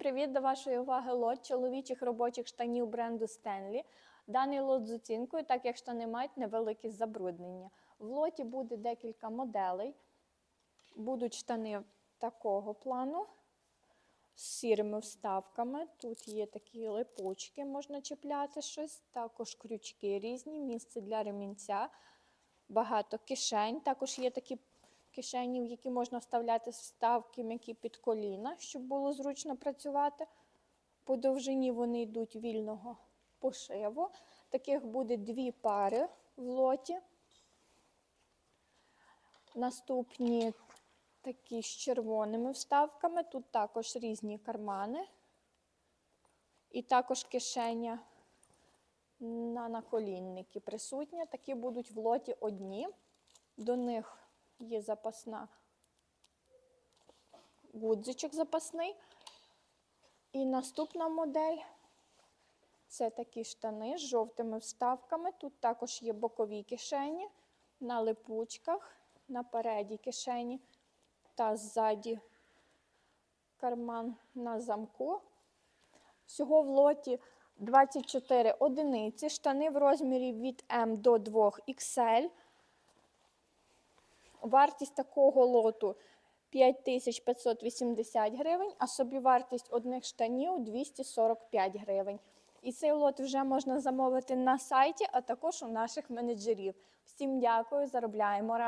привіт! До вашої уваги лот чоловічих робочих штанів бренду Stanley. Даний лот з оцінкою, так як штани мають невелике забруднення. В лоті буде декілька моделей. Будуть штани такого плану з сірими вставками. Тут є такі липучки, можна чіпляти щось, також крючки різні, місце для ремінця, багато кишень. Також є такі кишені, в які можна вставляти вставки м'які під коліна, щоб було зручно працювати. По довжині вони йдуть вільного пошиву. Таких буде дві пари в лоті. Наступні такі з червоними вставками. Тут також різні кармани. І також кишеня на наколінники присутня. Такі будуть в лоті одні. До них є запасна гудзичок запасний. І наступна модель це такі штани з жовтими вставками. Тут також є бокові кишені на липучках, на переді кишені та ззаді карман на замку. Всього в лоті 24 одиниці, штани в розмірі від М до 2 XL. Вартість такого лоту 5580 гривень, а собівартість одних штанів 245 гривень. І цей лот вже можна замовити на сайті, а також у наших менеджерів. Всім дякую, заробляємо.